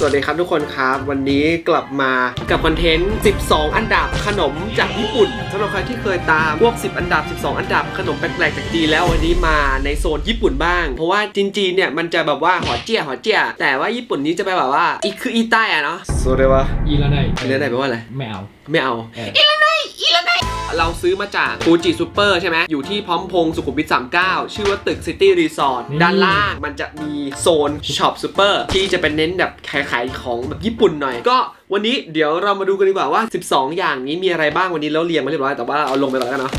สวัสดีครับทุกคนครับ วันนี้กลับมากับคอนเทนต์ 12 อันดับขนมจากญี่ปุ่นสำหรับใครที่เคยตามพวก 10 อันดับ 12 อันดับขนมแปลกๆจากจีนแล้ววันนี้มาในโซนญี่ปุ่นบ้าง เพราะว่าจีนจีนๆเนี่ยมันจะแบบว่าหอเจี้ยหอเจี้ยแต่ว่าญี่ปุ่นนี้จะไปแบบว่าอีคืออีใต้อะเนาะโซเรวะอีละไนอีละไนแปลว่าอะไรไม่เอาไม่เอาเออ เราซื้อมาจากฟูจิซูเปอร์ใช่ไหมอยู่ที่พร้อมพงษ์สุขุมวิท39 ชื่อว่าตึกซิตี้รีสอร์ทด้านล่างมันจะมีโซนช็อปซูเปอร์ที่จะเป็นเน้นแบบขายขายของแบบญี่ปุ่นหน่อย ก็วันนี้เดี๋ยวเรามาดูกันดีกว่าว่า 12 อย่างนี้มีอะไรบ้างวันนี้แล้วเรียงมาเรียบร้อยแต่ว่าเอาลงไปก่อนแล้วกันเนาะ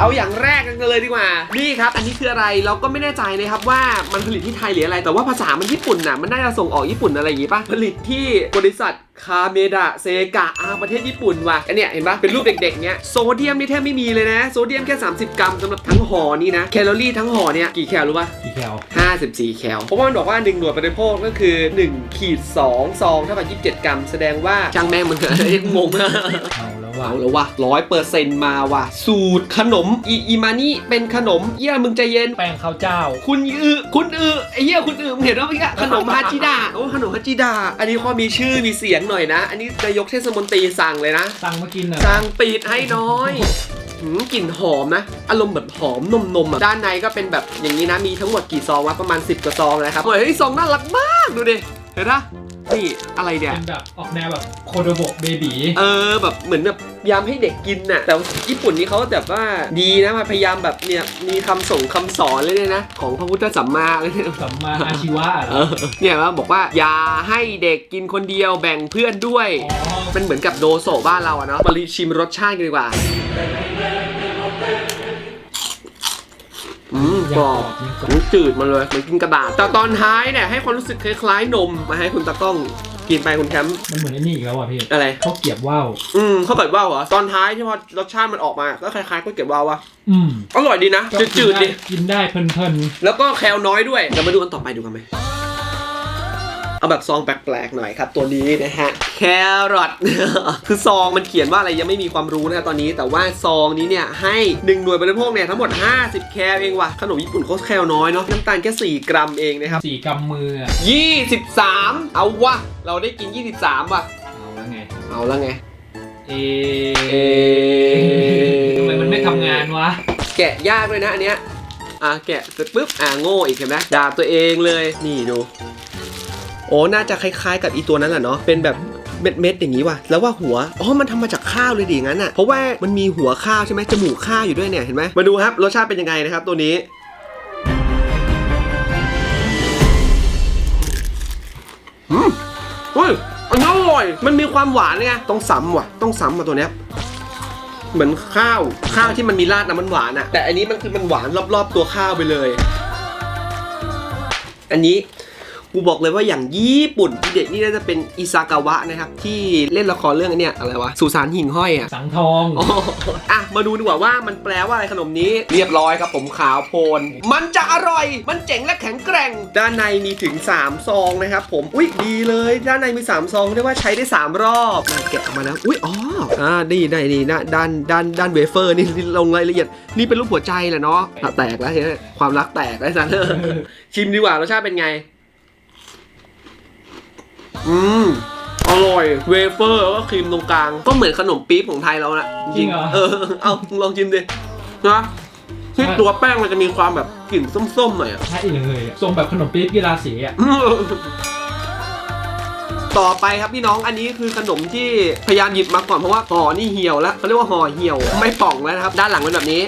เอาอย่างแรกกันเลยดีกว่า นี่ครับ อันนี้คืออะไร เราก็ไม่แน่ใจนะครับว่ามันผลิตที่ไทยหรืออะไร แต่ว่าภาษามันญี่ปุ่นน่ะ มันน่าจะส่งออกญี่ปุ่นอะไรอย่างงี้ป่ะ ผลิตที่บริษัทคาเมดะเซกะอาประเทศญี่ปุ่นว่ะอันเนี้ยเห็นปะเป็นรูปเด็กๆเนี้ยโซเดียมนี่แทบไม่มีเลยนะ โซเดียมแค่ 30 กรัมสำหรับทั้งห่อนี่นะ แคลอรี่ทั้งห่อเนี่ยกี่แคลรู้ป่ะอีแคล54 แคล เพราะว่ามันบอกว่า 1 หน่วยบริโภคก็คือ1ขีด2ซองเท่ากับ27 กรัม แสดงว่าช่างแม่งมันเถอะงงเอา แล้วว่ะเอาแล้ววะร้อยเปอร์เซ็นต์มาว่ะ สูตรขนมอีอีมานี่เป็นขนมเยี่ยมึงใจเย็น แป้งข้าวเจ้า คุณอือคุณอือไอ้เหี้ยคุณอือมึงเห็นว่าเมื่อกี้ขนมฮาจิดะโอ้ขนมฮาจิดะอันนี้พอมีชื่อมีเสียงหน่อยนะ อันนี้นายกเทศมนตรีสั่งเลยนะ สั่งมากินอะสั่งปิดให้น้อยหืมกลิ่นหอมนะ อารมณ์แบบหอมนมนมๆอะ ด้านในก็เป็นแบบอย่างนี้นะ มีทั้งหมดกี่ซองวะประมาณ 10 กว่าซองนะครับเฮ้ยซองน่ารักมาก ดูดิ เห็นปะ นี่อะไรเนี่ย เป็นแบบออกแนวแบบโคโดโบะเบบีเออแบบเหมือนแบบพยายามให้เด็กกินน่ะ แต่ญี่ปุ่นนี่เขาแบบว่าดีนะมาพยายามแบบเนี่ยมีคำส่งคำสอนเลยเนี่ยนะ ของพระพุทธสัมมาเลยเนี่ยสัมมาอาชีวะเหรเอออเนี่ยว่าบอกว่าอย่าให้เด็กกินคนเดียวแบ่งเพื่อนด้วย อ๋อเป็นเหมือนกับโดโซะบ้านเราอะเนาะมาชิมรสชาติกันดีกว่า อืม กรอบยังกรอบมันจืดมาเลยเหมือนกินกระดาษแต่ตอนท้ายเนี่ยให้ความรู้สึกคล้ายๆนมมาให้คุณตากล้องกินไปคุณแคมป์มันเหมือนไอ้นี่อีกแล้วอะพี่อะไรข้าวเกรียบว่าวอืมข้าวเกรียบว่าวเหรอตอนท้ายที่พอรสชาติมันออกมาก็คล้ายๆข้าวเกรียบว่าววะอืมอร่อยดีนะก็จืดๆดิกินได้เพลินแล้วก็แคลน้อยด้วยเรามาดูกันต่อไปดูกันไหม เอาแบบซองแปลกๆหน่อยครับ ตัวนี้นะฮะแครอทคือซองมันเขียนว่าอะไรยังไม่มีความรู้นะครับตอนนี้ แต่ว่าซองนี้เนี่ยให้ 1 หน่วยบริโภคเนี่ยทั้งหมด 50 แคลเองว่ะขนมญี่ปุ่นเขาแคลน้อยเนาะน้ำตาลแค่ 4 กรัมเองนะครับๆสี่กำมืออะ23 เอาวะเราได้กิน 23 ว่ะ เอาแล้วไง เอาแล้วไง เอเอ๊ะทำไมมันไม่ทำงานวะ แกะยากด้วยนะอันเนี้ยอะแกะเสร็จปุ๊บอะโง่อีกเห็นไหมด่าตัวเองเลยนี่ดู โอ้น่าจะคล้ายๆ กับอีตัวนั้นแหละเนาะเป็นแบบเม็ดเม็ดๆอย่างนี้ว่ะแล้วว่าหัวอ๋อมันทำมาจากข้าวเลยดิงั้นอะเพราะว่ามันมีหัวข้าวใช่ไหมจมูกข้าวอยู่ด้วยเนี่ยเห็นไหมมาดูครับรสชาติเป็นยังไงนะครับ ตัวนี้อืมเฮ้ยอันนี้อร่อย มันมีความหวานไงต้องซ้ำว่ะ ต้องซ้ำมาตัวเนี้ยเหมือนข้าวข้าวที่มันมีราดน้ำมันหวานอะแต่อันนี้มันคือมันหวานรอบๆตัวข้าวไปเลย อันนี้ กูบอกเลยว่าอย่างญี่ปุ่นที่เด็กนี่น่าจะเป็นอิซากาวะนะครับที่เล่นละครเรื่องอันเนี้ยอะไรวะสุสานหิ่งห้อยอะสังทองอ๋ออะมาดูดีกว่าว่ามันแปลว่าอะไรขนมนี้เรียบร้อยครับผมขาวโพลนมันจะอร่อย มันเจ๋งและแข็งแกร่ง ด้านในมีถึง 3 ซองนะครับผมอุ้ยดีเลย ด้านในมี 3 ซองเรียกว่าใช้ได้ 3 รอบมาแกะออกมาแล้วอุ้ยอ๋ออ่านี่ได้นี่นะด้านด้านด้านเวเฟอร์นี่ลงรายละเอียด นี่เป็นรูปหัวใจแหละเนาะอะแตกแล้วเฮ้ยความรักแตกแล้วสันชิมดีกว่ารสชาติเป็นไง อืมอร่อยเวเฟอร์แล้วก็ครีมตรงกลาง ก็เหมือนขนมปี๊บของไทยเรานะจริงเหรอ เออเอามึงลองชิมดินะที่ตัวแป้งมันจะมีความแบบกลิ่นส้มๆหน่อยอะใช่เลยอะทรงแบบขนมปี๊บกีฬาสีอะ ต่อไปครับพี่น้องอันนี้คือขนมที่พยายามหยิบมาก่อนเพราะว่าห่อนี่เหี่ยวแล้วเขาเรียกว่าห่อเหี่ยวไม่ป่องแล้วนะครับ ด้านหลังเป็นแบบนี้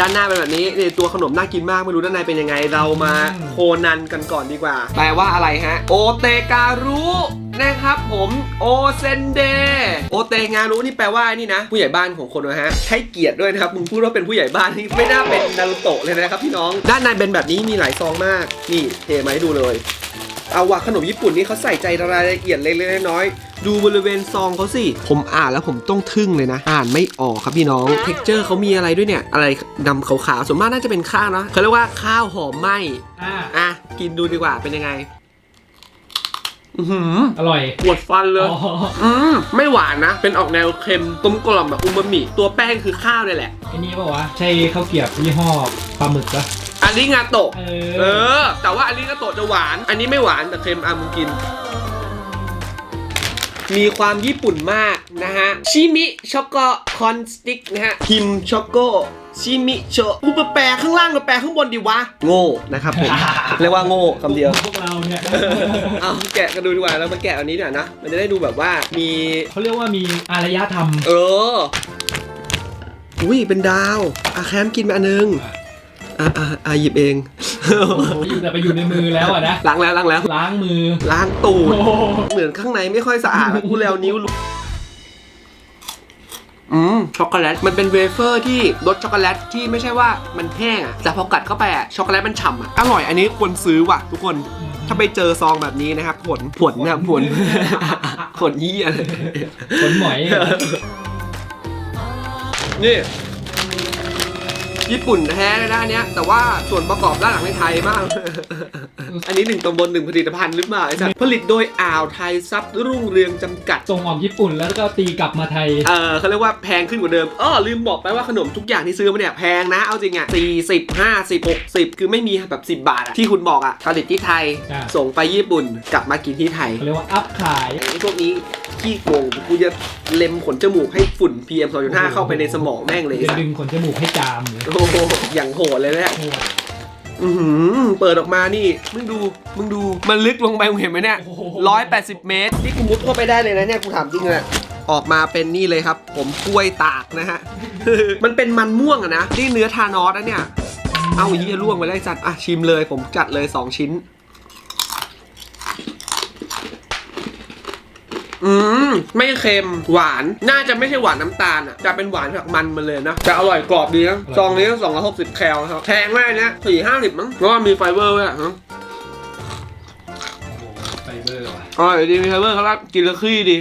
ด้านหน้าเป็นแบบนี้นี่ตัวขนมน่ากินมากไม่รู้ด้านในเป็นยังไง เรามาโคนันกันก่อนดีกว่า แปลว่าอะไรฮะ โอเตการุนะครับผมโอเซนเดโอเตงารุนี่แปลว่านี่นะ ผู้ใหญ่บ้านของคนนะฮะให้เกียรติด้วยนะครับมึงพูดว่าเป็นผู้ใหญ่บ้านนี่ไม่น่าเป็นนารุโตะเลยนะครับพี่น้อง ด้านในเป็นแบบนี้มีหลายซองมาก นี่เทมาให้ดูเลย เอาว่ะขนมญี่ปุ่นนี่เขาใส่ใจรายละเอียดเล็กๆน้อยๆดูบริเวณซองเขาสิ ผมอ่านแล้วผมต้องทึ่งเลยนะ อ่านไม่ออกครับพี่น้องเท็กเจอร์เขามีอะไรด้วยเนี่ย อะไรดำขาวๆส่วนมากน่าจะเป็นข้าวนะเขาเรียกว่าข้าวหอมไหมอ่าอะกินดูดีกว่าเป็นยังไง อือหืออร่อย ปวดฟันเลย อ๋อ อืมไม่หวานนะ เป็นออกแนวเค็มกลมกล่อมแบบอูมามิ ตัวแป้งคือข้าวเลยแหละ ไอ้นี่ป่าวะ ใช่ข้าวเกรียบยี่ห้อปลาหมึกปะอาริงาโตะ เอเออ อ แต่ว่าอาริงาโตะจะหวาน อันนี้ไม่หวานแต่เค็มอะมึงกิน มีความญี่ปุ่นมากนะฮะ ชิมิช็อกโกคอนสติ๊กนะฮะฮิมช็อกโกชิมิโชกูไปแปลข้างล่างหรือแปลข้างบนดีวะ โง่นะครับผม เรียกว่าโง่คำเดียว พวกเราเนี่ยเอาแกะกันดูดีกว่าแล้วมาแกะอันนี้เนี่อยนะ มันจะได้ดูแบบว่ามีเขาเรียกว่ามีอารยธรรม เออ อุ้ยเป็นดาวอาแคมกินไปอันนึงอะอะอะหยิบเอง โอ้โหอยู่แต่ไปอยู่ในมือแล้วอะนะ ล้างแล้วล้างแล้ว ล้างมือ ล้างตูด โอ้โหเหมือนข้างในไม่ค่อยสะอาดกูแล้วนิ้วลุกอืมช็อกโกแลตมันเป็นเวเฟอร์ที่รสช็อกโกแลตที่ไม่ใช่ว่ามันแห้งอะแต่พอกัดเข้าไปอะช็อกโกแลตมันฉ่ำอะอร่อยอันนี้ควรซื้อว่ะ ทุกคนถ้าไปเจอซองแบบนี้นะครับผลผลนะครับผลผลยี่อะไร ขนหมอยเหรอนี่ ญี่ปุ่นแท้เลยนะอันเนี้ยแต่ว่าส่วนประกอบด้านหลังในไทยมาก อันนี้หนึ่งตำบลหนึ่งผลิตภัณฑ์หรือเปล่าไอ้สัสผลิตโดยอ่าวไทยซับรุ่งเรืองจำกัด ส่งออกญี่ปุ่นแล้วก็ตีกลับมาไทย เออเขาเรียกว่าแพงขึ้นกว่าเดิมอ้อลืมบอกไปว่าขนมทุกอย่างที่ซื้อมาเนี่ยแพงนะเอาจริงอะสี่สิบห้าสิบหกสิบคือไม่มีแบบสิบบาทอะที่คุณบอกอะผลิตที่ไทย อ่า ส่งไปญี่ปุ่นกลับมากินที่ไทย เขาเรียกว่าอัพขาย ไอ้พวกนี้ขี้โกงกูจะเล็มขนจมูกให้ฝุ่น PM 2.5 เข้าไปในสมองแม่งเลยจะสัส ดึงขนจมูกให้จามหรือโอ้โหอย่างโหดเลยนะโอ้โหอือหือเปิดออกมานี่ มึงดู มึงดู มันลึกลงไปมึงเห็นไหมเนี่ยโอ้โห ร้อยแปดสิบเมตร นี่กูมุดเข้าไปได้เลยนะเนี่ยกูถามจริงเลยออกมาเป็นนี่เลยครับ ผมกล้วยตากนะฮะ มันเป็นมันม่วงอะนะ นี่เนื้อทานอสนะเนี่ย เอาอีกจะล่วงไปได้จัด อะชิมเลยผมจัดเลย2ชิ้น อืม ไม่เค็มหวาน น่าจะไม่ใช่หวานน้ำตาลอะจะเป็นหวานจากมันมันเลยนะจะอร่อยกรอบดีนะซองนี้สองร้อยหกสิบแคลนะครับแพงมากนะสี่ห้าสิบมั้งเพราะว่ามีไฟเบอร์ด้วยอะฮะไฟเบอร์ว่ะอร่อยดีมีไฟเบอร์เขาละกินแล้วขี้ดี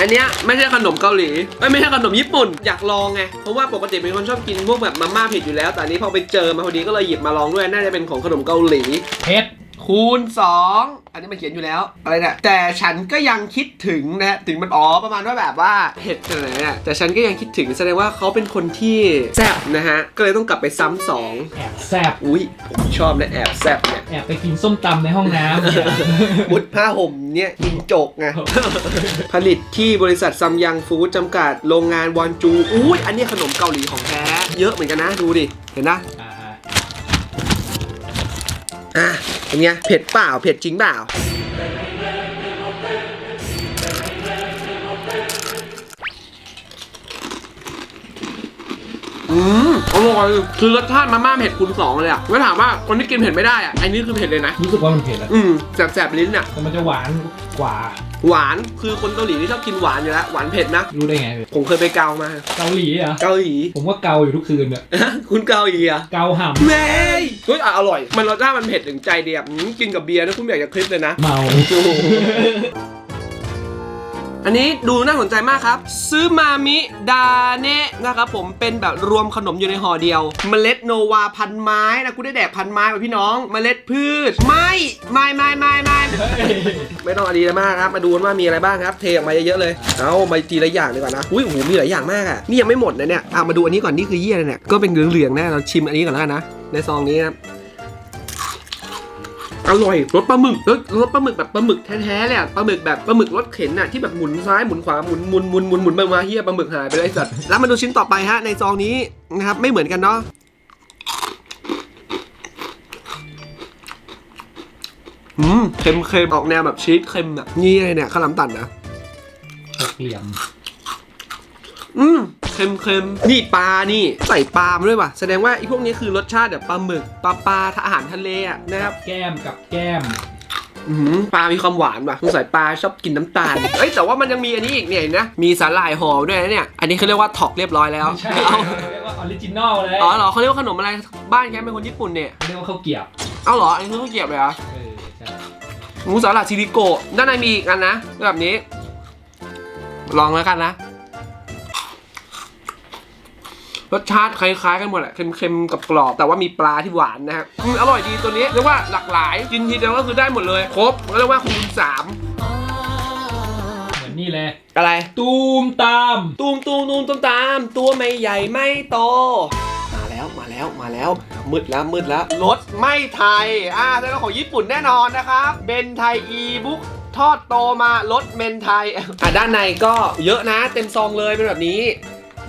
อันเนี้ยไม่ใช่ขนมเกาหลีเอ้ยไม่ใช่ขนมญี่ปุ่นอยากลองไงเพราะว่าปกติเป็นคนชอบกินพวกแบบมาม่าเผ็ดอยู่แล้วแต่อันนี้พอไปเจอมาพอดีก็เลยหยิบมาลองด้วยน่าจะเป็นของขนมเกาหลีเพชร คูณ 2 อันนี้มันเขียนอยู่แล้วอะไรเนี่ยแต่ฉันก็ยังคิดถึงนะถึงมันอ๋อประมาณว่าแบบว่าเผ็ดขนาดไหนเนี่ยแต่ฉันก็ยังคิดถึงแสดงว่าเขาเป็นคนที่แซ่บนะฮะก็เลยต้องกลับไปซ้ำสองแอบแซบอุ้ยผมชอบนะแอบแซ่บเนี่ยแอบไปกินส้มตำในห้องน้ำเนี่ยมุดผ้าห่มเนี่ยกินจกไง ผลิตที่บริษัทซัมยังฟู้ดจำกัดโรงงานวอนจูอุ้ยอันนี้ขนมเกาหลีของแท้เยอะเหมือนกันนะดูดิ เห็นนะอ่าอะ เป็นไงเผ็ดเปล่าเผ็ดจริงเปล่าอืมอร่อยคือรสชาติมาม่าเผ็ดคูณสองเลยอะแล้วถามว่าคนที่กินเผ็ดไม่ได้อะอันนี้คือเผ็ดเลยนะ รู้สึกว่ามันเผ็ดอะอืมแสบๆลิ้นอะแต่มันจะหวานกว่า หวานคือคนเกาหลีที่ชอบกินหวานอยู่แล้วหวานเผ็ดนะรู้ได้ไงผมเคยไปเกามา เกาหลีเหรอเกาหลี ผมว่าเกาอยู่ทุกคืนเนี่ยคุณเกาหลีอะเกาห่แม่เฮ้ยอะอร่อย มันรสชาติมันเผ็ดถึงใจเดียบอืมกินกับเบียร์นะคุณอยากจะคลิปเลยนะำเมาอั อันนี้ดูน่าสนใจมากครับ ซื้อมามิดาเนะนะครับผมเป็นแบบรวมขนมอยู่ในห่อเดียว เมล็ดโนวาพันไม้นะกูได้แดกพันไม้ไปพี่น้อง เมล็ดพืช ไม่ไม่ไม่ไม่ไม่ไม่ต้องอะไรเลยมากครับ มาดูว่ามีอะไรบ้างครับ เทออกมาเยอะๆเลย เอามาทีละอย่างดีกว่านะอุ้ยโอ้โหมีหลายอย่างมากอะนี่ยังไม่หมดนะเนี่ยอะมาดูอันนี้ก่อนนี่คือเยี่ยอะไรเนี่ยก็เป็นเหลืองๆแนะเราชิมอันนี้ก่อนแล้วกันนะในซองนี้ครับ อร่อยรสปลาหมึกรสรสปลาหมึกแบบปลาหมึกแท้ๆเลยอะปลาหมึกแบบปลาหมึกรสเข็นน่ะที่แบบหมุนซ้ายหมุนขวาหมุนหมุนหมุนหมุนหมุนไปมาเฮียปลาหมึกหายไปเลยไอ้สัตว์แล้วมาดูชิ้นต่อไปฮะในซองนี้นะครับไม่เหมือนกันเนาะอืมเค็มเค็มออกแนวแบบชีสเค็มอะนี่อะไรเนี่ยข้าวหลามตัดนะหกเหลี่ยมอืม เค็มเค็มนี่ปลานี่ใส่ปลามาด้วยว่ะแสดงว่าไอ้พวกนี้คือรสชาติแบบปลาหมึกปลาปลาอาหารทะเลอะนะครับแก้มกับแก้มอื้อหือปลามีความหวานว่ะสงสัยปลาชอบกินน้ำตาล เอ้ยแต่ว่ามันยังมีอันนี้อีกเนี่ยเห็นนะมีสาหร่ายห่อด้วยนะเนี่ย อันนี้เขาเรียกว่าถอกเรียบร้อยแล้วไม่ใช่เอาเรียกว่าออริจินอลเลยอ๋อเหรอเขาเรียกว่าขนมอะไร บ้านแกเป็นคนญี่ปุ่นเนี่ย เรียกว่าข้าวเกรียบเอาเหรอ อันนี้คือข้าวเกรียบเลยเหรอเออใช่หมูสาหร่ายซิลิโกะด้านในมีอีกอันนะแบบนี้ ลองแล้วกันนะ รสชาติคล้ายๆกันหมดแหละเค็มๆกับกรอบแต่ว่ามีปลาที่หวานนะครับอืมอร่อยดีตัวนี้เรียกว่าหลากหลายกินทีเดียวก็คือได้หมดเลยครบเรียกว่าคูณสามเหมือนนี่เลยอะไร ตูมตาม ตูมตูมตูมตูมตาม ตัวไม่ใหญ่ไม่โต มาแล้วมาแล้วมาแล้ว มืดแล้วมืดแล้วรถไม่ไทย อ่าแสดงว่าของญี่ปุ่นแน่นอนนะครับเบนไทยอีบุ๊กทอดโตมารถเมนไทย อะด้านในก็เยอะนะเต็มซองเลยเป็นแบบนี้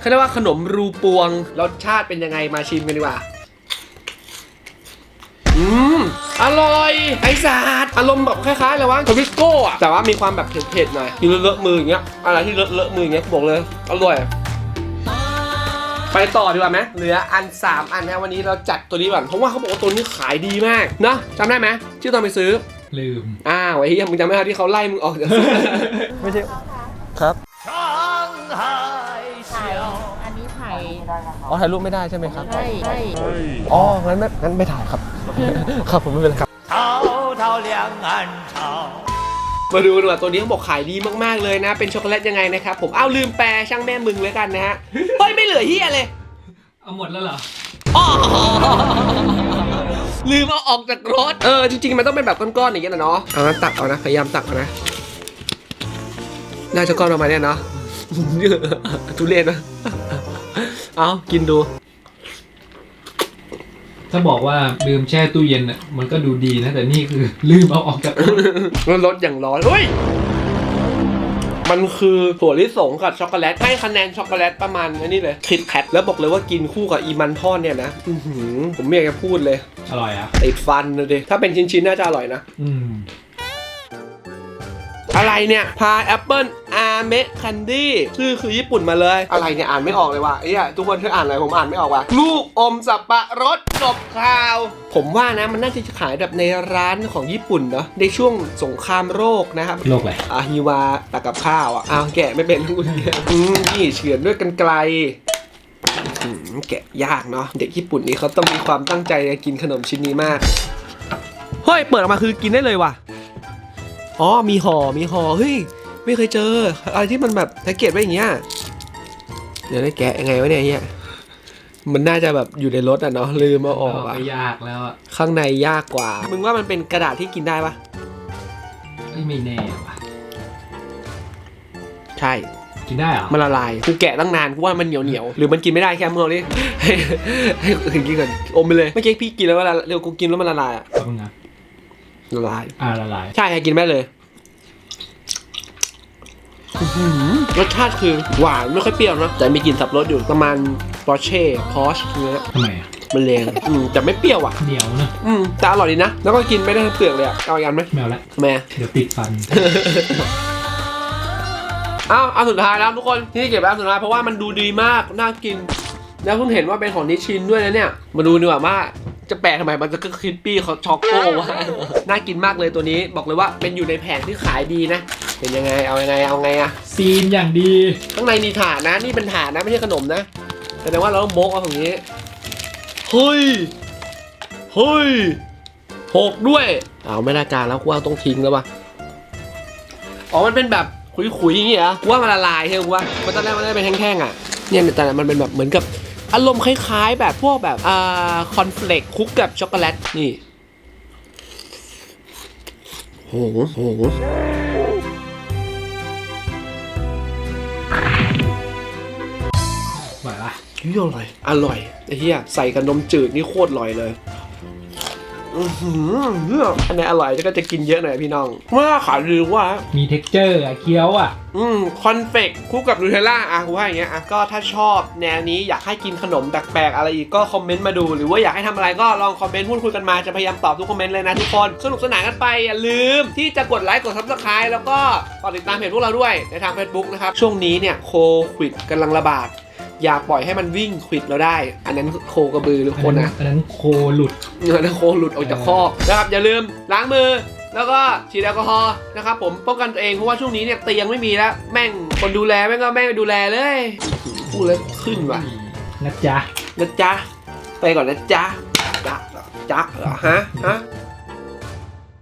เขาเรียกว่าขนมรูปวง รสชาติเป็นยังไงมาชิมกันดีกว่า อืม อร่อย ไอศาสตร์อารมณ์แบบคล้ายๆอะไรวะทวิสโก้อะแต่ว่ามีความแบบเผ็ดๆหน่อยกินเลอะๆมืออย่างเงี้ย อะไรที่เลอะๆมืออย่างเงี้ยบอกเลย อร่อย ไปต่อดีกว่าไหมเหลืออัน 3 อันนะวันนี้เราจัดตัวนี้ก่อนเพราะว่าเขาบอกว่าตัวนี้ขายดีมากเนอะจำได้ไหมที่ตอนไปซื้อลืม อ้าวไอ้เหี้ยมึงจำไม่ได้ที่เขาไล่มึงออกจากซื้อไม่ใช่ครับ อ๋อถ่ายรูปไม่ได้ใช่ไหมครับ ใช่ใช่อ๋อ งั้นไม่ งั้นไม่ถ่ายครับ ครับผมไม่เป็นไรครับเท้าเท้าเลี้ยงอันเท้ามาดูกันว่าตัวนี้เขาบอกขายดีมากๆเลยนะ เป็นช็อกโกแลตยังไงนะครับผม อ้าวลืมแปลช่างแม่มึงเลยกันนะฮะ เฮ้ยไม่เหลือเฮียเลย เอาหมดแล้วเหรอลืมเอาออกจากรถ เออจริงๆมันต้องเป็นแบบก้อนๆอย่างเงี้ยนะเนาะ เอานะตักเอานะพยายามตักเอานะ น่าจะก้อนออกมาเนี่ยเนาะทุเรศนะ เอากินดู ถ้าบอกว่าลืมแช่ตู้เย็นอะมันก็ดูดีนะ แต่นี่คือลืมเอาออกจากรถแล้วรถอย่างร้อนเฮ้ยมันคือถั่วลิสงกับช็อกโกแลต ให้คะแนนช็อกโกแลตประมาณอันนี้เลยคิดแคทแล้วบอกเลยว่ากินคู่กับอีมันทอดเนี่ยนะอื้อหือผมไม่อยากจะพูดเลย อร่อยอะติดฟันเลยดิถ้าเป็นชิ้นๆน่าจะอร่อยนะ อืม อะไรเนี่ยพาแอปเปิลอาเมะคันดี้ชื่อคือญี่ปุ่นมาเลย อะไรเนี่ยอ่านไม่ออกเลยว่ะไอ้เหี้ยทุกคนช่วยอ่านหน่อยผมอ่านไม่ออกว่ะลูกอมสับปะรดจบข่าว ผมว่านะมันน่าจะขายแบบในร้านของญี่ปุ่นเนาะในช่วงสงครามโรคนะครับโลกอะไรอาฮิวาตักกับข้าวอะอ้าวแกะไม่เป็นลูกเนี่ยอืมนี่เฉือนด้วยกันไกลอืมแกะยากเนาะเด็กญี่ปุ่นนี่เขาต้องมีความตั้งใจในกินขนมชิ้นนี้มากเฮ้ยเปิดออกมาคือกินได้เลยว่ะ อ๋อมีห่อมีห่อเฮ้ยไม่เคยเจอ อะไรที่มันแบบแพ็กเกจไว้อย่างเงี้ยเดี๋ยวได้แกะยังไงวะเนี่ยเฮียมันน่าจะแบบอยู่ในรถอะเนาะลืมเอาออกอะไปยากแล้วอะข้างในยากกว่า มึงว่ามันเป็นกระดาษที่กินได้ปะไม่ไม่แน่ว่ะใช่กินได้เหรอมันละลายกูแกะตั้งนานกูว่ามันเหนียวเหนียวๆหรือมันกินไม่ได้แค่มึงเอาดิให้ให้ให้กินก่อนอมไปเลยเมื่อกี้พี่กินแล้วมันละเร็วกูกินแล้วมันละลายอะแป๊บนึงนะ ละลายอ่าละลาย ใช่ให้กินไม่ได้เลยอื้อหือรสชาติคือหวานไม่ค่อยเปรี้ยวนะแต่มีกลิ่นสับปะรสอยู่ประมาณปอร์เช่พอชเงี้ยทำไมอะมันแรงอืมแต่ไม่เปรี้ยวอะเหนียวนะอืมแต่อร่อยดีนะ แล้วก็กินไม่ได้ทั้งเปลือกเลยอะเอาอีกอันไหมแมวละแม่เดี๋ยวติดฟันเอาเอาสุดท้ายแล้วทุกคนที่เก็บไว้อันสุดท้ายเพราะว่ามันดูดีมากน่ากิน แล้วเพิ่งเห็นว่าเป็นของนิชชินด้วยนะเนี่ยมาดูดีกว่าว่า จะแปลกทำไมมันจะก็คริสปี้เขาช็อกโก้วะน่ากินมากเลยตัวนี้บอกเลยว่าเป็นอยู่ในแผงที่ขายดีนะ เป็นยังไงเอายังไงเอาไงอะซีนอย่างดี ข้างในมีถาดนะนี่เป็นถาดนะไม่ใช่ขนมนะแสดงว่าเราต้องโมกเอาของนี้เฮ้ยเฮ้ยหกด้วยเอาไม่ได้การแล้วกูว่าต้องทิ้งแล้ววะอ๋อมันเป็นแบบขุยๆอย่างงี้เหรอกูว่ามันละลายใช่ไหมกูว่ามันตอนแรกมันได้เป็นแท่งๆอะเนี่ยแต่มันเป็นแบบเหมือนกับ อารมณ์คล้ายๆ แบบพวกแบบอ่าคอนเฟลกคลุกกับช็อกโกแลตนี่โหโหไหวปะเฮ้ยอร่อย อร่อยไอ้เหี้ยใส่กับนมจืดนี่โคตรอร่อยเลย อือหือเหี้ยอันไหนอร่อยก็จะกินเยอะหน่อยพี่น้องว่าขายดีว่า มีเท็กเจอร์อะเคี้ยวอะอืมคอนเฟกคู่กับนูเทลล่าอะกูว่าอย่างเงี้ยอะก็ถ้าชอบแนวนี้อยากให้กินขนมแปลกๆอะไรอีกก็คอมเมนต์มาดู หรือว่าอยากให้ทำอะไรก็ลองคอมเมนต์พูดคุยกันมาจะพยายามตอบทุกคอมเมนต์เลยนะทุกคน สนุกสนานกันไปอย่าลืมที่จะกดไลค์กดซับสไคร b e แล้วก็กดติดตามเพจพวกเราด้วยในทาง Facebook นะครับช่วงนี้เนี่ยโควิดกำลังระบาด อย่าปล่อยให้มันวิ่งควิดเราได้ อันนั้นโคกระบือหรืออันคนนั้นนะ อันนั้นโคหลุด เงินโคหลุดออกจากคอกนะครับอย่าลืมล้างมือ แล้วก็ฉีดแอลกอฮอล์นะครับผมป้องกันตัวเองเพราะว่าช่วงนี้เนี่ยเตียงไม่มีแล้ว แม่งคนดูแลแม่งก็แม่งดูแลเลยพูดแล้วขึ้นว่ะนะจ๊ะนะจ๊ะไปก่อนนะจ๊ะจ๊ะจ๊ะเหรอฮะฮะ